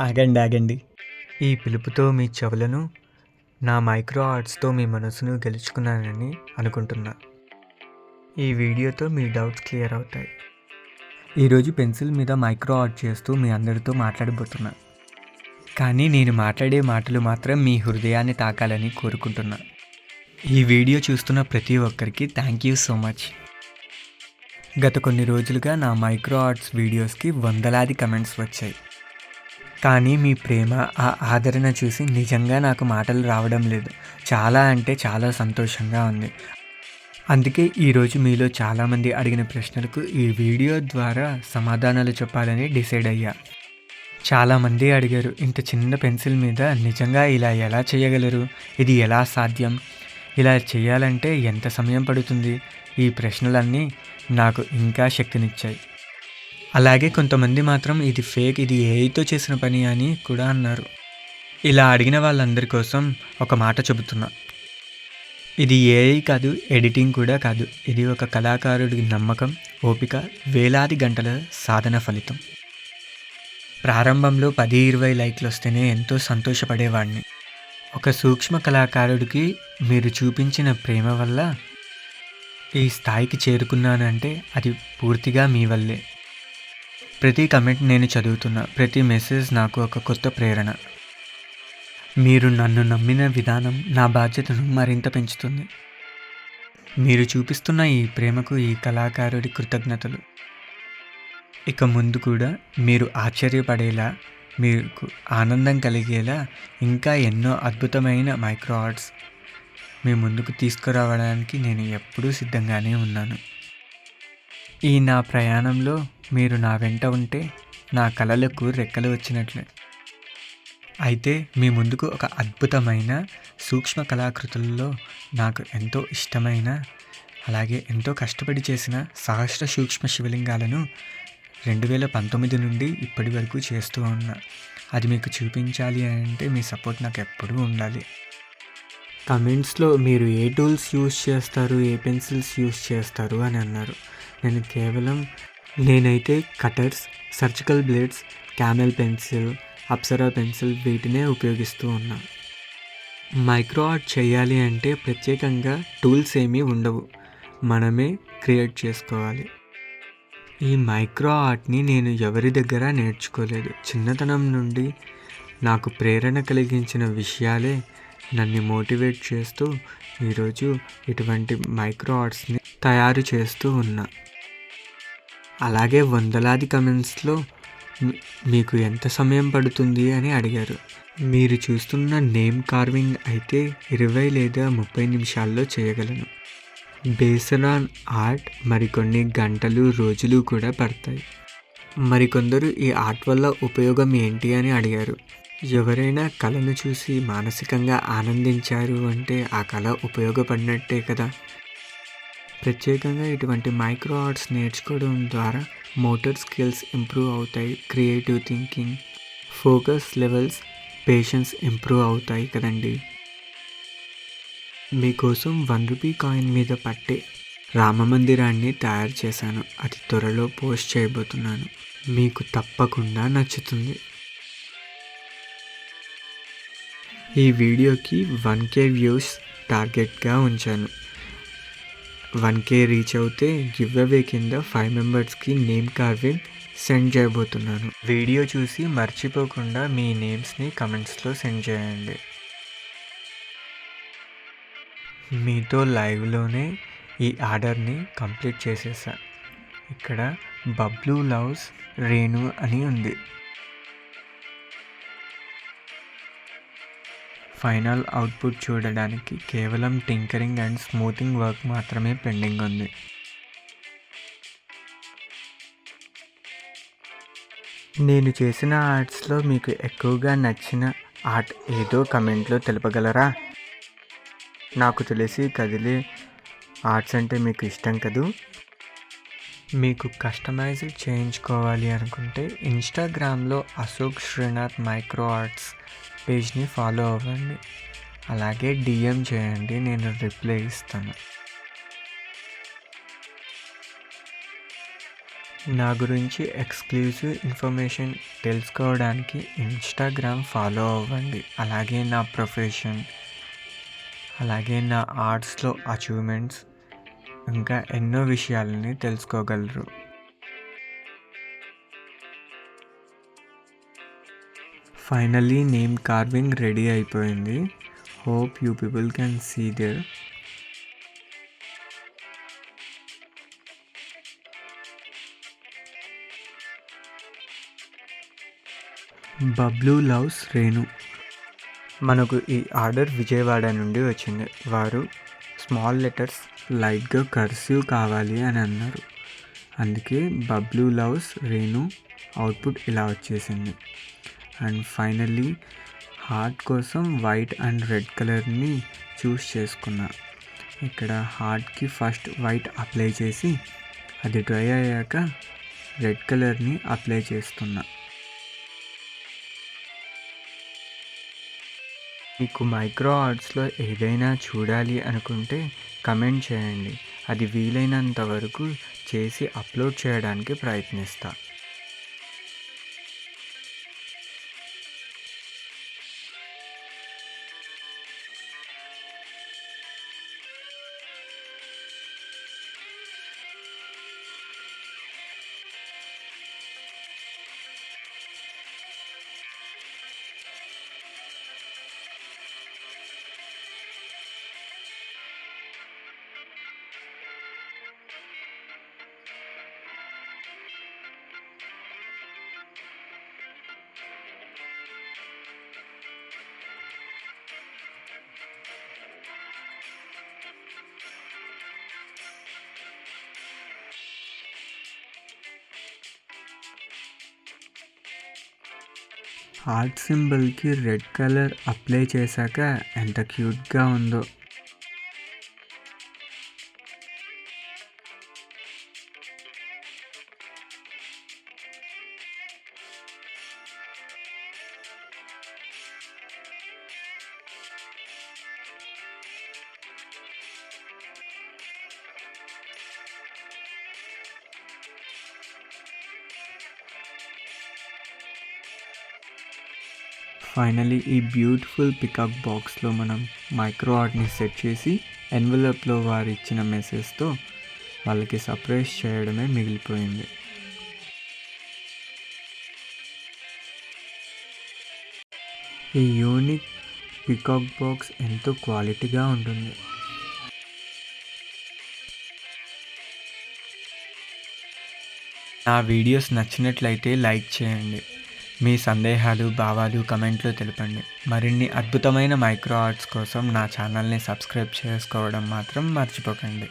ఆగండి ఆగండి. ఈ పిలుపుతో మీ చెవులను నా మైక్రో ఆర్ట్స్తో మీ మనసును గెలుచుకున్నానని అనుకుంటున్నా. ఈ వీడియోతో మీ డౌట్స్ క్లియర్ అవుతాయి. ఈరోజు పెన్సిల్ మీద మైక్రో ఆర్ట్ చేస్తూ మీ అందరితో మాట్లాడబోతున్నా. కానీ నేను మాట్లాడే మాటలు మాత్రం మీ హృదయాన్ని తాకాలని కోరుకుంటున్నా. ఈ వీడియో చూస్తున్న ప్రతి ఒక్కరికి థ్యాంక్ యూ సో మచ్. గత కొన్ని రోజులుగా నా మైక్రో ఆర్ట్స్ వీడియోస్కి వందలాది కమెంట్స్ వచ్చాయి. కానీ మీ ప్రేమ ఆ ఆదరణ చూసి నిజంగా నాకు మాటలు రావడం లేదు. చాలా అంటే చాలా సంతోషంగా ఉంది. అందుకే ఈరోజు మీలో చాలామంది అడిగిన ప్రశ్నలకు ఈ వీడియో ద్వారా సమాధానాలు చెప్పాలని డిసైడ్ అయ్యా. చాలామంది అడిగారు ఇంత చిన్న పెన్సిల్ మీద నిజంగా ఇలా ఎలా చేయగలరు? ఇది ఎలా సాధ్యం? ఇలా చేయాలంటే ఎంత సమయం పడుతుంది? ఈ ప్రశ్నలన్నీ నాకు ఇంకా శక్తినిచ్చాయి. అలాగే కొంతమంది మాత్రం ఇది ఫేక్ ఇది ఏఐతో చేసిన పని అని కూడా అన్నారు. ఇలా అడిగిన వాళ్ళందరి కోసం ఒక మాట చెబుతున్నా. ఇది ఏఐ కాదు ఎడిటింగ్ కూడా కాదు. ఇది ఒక కళాకారుడి నమ్మకం ఓపిక వేలాది గంటల సాధన ఫలితం. ప్రారంభంలో పది ఇరవై లైక్లు వస్తేనే ఎంతో సంతోషపడేవాడిని ఒక సూక్ష్మ కళాకారుడికి మీరు చూపించిన ప్రేమ వల్ల ఈ స్థాయికి చేరుకున్నానంటే అది పూర్తిగా మీ వల్లే. ప్రతి కమెంట్ నేను చదువుతున్నా ప్రతి మెసేజ్ నాకు ఒక కొత్త ప్రేరణ. మీరు నన్ను నమ్మిన విధానం నా బాధ్యతను మరింత పెంచుతుంది. మీరు చూపిస్తున్న ఈ ప్రేమకు ఈ కళాకారుడి కృతజ్ఞతలు. ఇక ముందు కూడా మీరు ఆశ్చర్యపడేలా మీకు ఆనందం కలిగేలా ఇంకా ఎన్నో అద్భుతమైన మైక్రో ఆర్ట్స్ మీ ముందుకు తీసుకురావడానికి నేను ఎప్పుడూ సిద్ధంగానే ఉన్నాను. ఈ నా ప్రయాణంలో మీరు నా వెంట ఉంటే నా కళలకు రెక్కలు వచ్చినట్లే. అయితే మీ ముందుకు ఒక అద్భుతమైన సూక్ష్మ కళాకృతులలో నాకు ఎంతో ఇష్టమైన అలాగే ఎంతో కష్టపడి చేసిన సహస్ర సూక్ష్మ శివలింగాలను రెండు వేల పంతొమ్మిది నుండి ఇప్పటి వరకు చేస్తూ ఉన్నా. అది మీకు చూపించాలి అంటే మీ సపోర్ట్ నాకు ఎప్పుడూ ఉండాలి. కమెంట్స్లో మీరు ఏ టూల్స్ యూస్ చేస్తారు ఏ పెన్సిల్స్ యూస్ చేస్తారు అని అన్నారు. నేను కేవలం నేనైతే cutters surgical blades camel pencil Apsara pencil వీటినే ఉపయోగిస్తూ ఉన్నా. మైక్రో ఆర్ట్ చేయాలి అంటే ప్రత్యేకంగా టూల్స్ ఏమీ ఉండవు. మనమే క్రియేట్ చేసుకోవాలి. ఈ మైక్రో ఆర్ట్ని నేను ఎవరి దగ్గర నేర్చుకోలేదు. చిన్నతనం నుండి నాకు ప్రేరణ కలిగించిన విషయాలే నన్ను మోటివేట్ చేస్తూ ఈరోజు ఇటువంటి మైక్రో ఆర్ట్స్ని తయారు చేస్తూ ఉన్నా. అలాగే వందలాది కమెంట్స్లో మీకు ఎంత సమయం పడుతుంది అని అడిగారు. మీరు చూస్తున్న నేమ్ కార్వింగ్ అయితే ఇరవై లేదా ముప్పై నిమిషాల్లో చేయగలను. బేసరాన్ ఆన్ ఆర్ట్ మరికొన్ని గంటలు రోజులు కూడా పడతాయి. మరికొందరు ఈ ఆర్ట్ వల్ల ఉపయోగం ఏంటి అని అడిగారు. ఎవరైనా కళను చూసి మానసికంగా ఆనందించారు అంటే ఆ కళ ఉపయోగపడినట్టే కదా. ప్రత్యేకంగా ఇటువంటి మైక్రో ఆర్ట్స్ నేర్చుకోవడం ద్వారా మోటార్ స్కిల్స్ ఇంప్రూవ్ అవుతాయి creative thinking focus levels patience improve అవుతాయి కదండి. మీకోసం వన్ రూపీ కాయిన్ మీద పట్టే రామ మందిరాన్ని తయారు చేశాను. అది త్వరలో పోస్ట్ చేయబోతున్నాను. మీకు తప్పకుండా నచ్చుతుంది. ఈ వీడియోకి వన్ కే వ్యూస్ టార్గెట్గా ఉంచాను. వన్ కే రీచ్ అవుతే గివ్ అవే కింద ఫైవ్ మెంబర్స్కి నేమ్ కార్వింగ్ సెండ్ చేయబోతున్నాను. వీడియో చూసి మర్చిపోకుండా మీ నేమ్స్ని కమెంట్స్లో సెండ్ చేయండి. మీతో లైవ్లోనే ఈ ఆర్డర్ని కంప్లీట్ చేసేసా. ఇక్కడ బబ్లూ లవ్స్ రేణు అని ఉంది. ఫైనల్ అవుట్పుట్ చూడడానికి కేవలం టింకరింగ్ అండ్ స్మూతింగ్ వర్క్ మాత్రమే పెండింగ్ ఉంది. నేను చేసిన ఆర్ట్స్లో మీకు ఎక్కువగా నచ్చిన ఆర్ట్ ఏదో కమెంట్లో తెలుపగలరా? నాకు తెలిసి కదిలే ఆర్ట్స్ అంటే మీకు ఇష్టం కదూ? మీకు కస్టమైజ్ చేయించుకోవాలి అనుకుంటే ఇన్స్టాగ్రామ్లో అశోక్ శ్రీనాథ్ మైక్రో ఆర్ట్స్ పేజ్ని ఫాలో అవ్వండి. అలాగే డిఎం చేయండి నేను రిప్లై ఇస్తాను. నా గురించి ఎక్స్క్లూజివ్ ఇన్ఫర్మేషన్ తెలుసుకోవడానికి ఇన్స్టాగ్రామ్ ఫాలో అవ్వండి. అలాగే నా ప్రొఫెషన్ అలాగే నా ఆర్ట్స్లో అచీవ్మెంట్స్ ఇంకా ఎన్నో విషయాలని తెలుసుకోగలరు. ఫైనల్లీ నేమ్ కార్వింగ్ రెడీ అయిపోయింది. Hope you people can see there Bablu loves Renu మనకు ఈ ఆర్డర్ విజయవాడ నుండి వచ్చింది. వారు స్మాల్ లెటర్స్ లైట్గా కర్సివ్ కావాలి అని అన్నారు. అందుకే బబ్లూ లవ్స్ రేణు అవుట్పుట్ ఇలా వచ్చేసింది. అండ్ ఫైనల్లీ హార్ట్ కోసం వైట్ అండ్ రెడ్ కలర్ని చూస్ చేసుకున్నా. ఇక్కడ హార్ట్కి ఫస్ట్ వైట్ అప్లై చేసి అది డ్రై అయ్యాక రెడ్ కలర్ని అప్లై చేస్తున్నా. మీకు మైక్రో ఆర్ట్స్లో ఏదైనా చూడాలి అనుకుంటే కమెంట్ చేయండి. అది వీలైనంత వరకు చేసి అప్లోడ్ చేయడానికి ప్రయత్నిస్తాను హార్ట్ సింబల్కి రెడ్ కలర్ అప్లై చేశాక ఎంత క్యూట్గా ఉందో. ఫైనలీ ఈ బ్యూటిఫుల్ పికప్ బాక్స్లో మనం మైక్రో ఆర్ట్ని సెట్ చేసి ఎన్వలప్లో వారు ఇచ్చిన మెసేజ్తో వాళ్ళకి సర్ప్రైజ్ చేయడమే మిగిలిపోయింది. ఈ యూనిక్ పికాక్ బాక్స్ ఎంతో క్వాలిటీగా ఉంటుంది. నా వీడియోస్ నచ్చినట్లయితే లైక్ చేయండి. మీ సందేహాలు భావాలు కమెంట్లు తెలపండి. మరిన్ని అద్భుతమైన మైక్రో ఆర్ట్స్ కోసం నా ఛానల్ని సబ్స్క్రైబ్ చేసుకోవడం మాత్రం మర్చిపోకండి.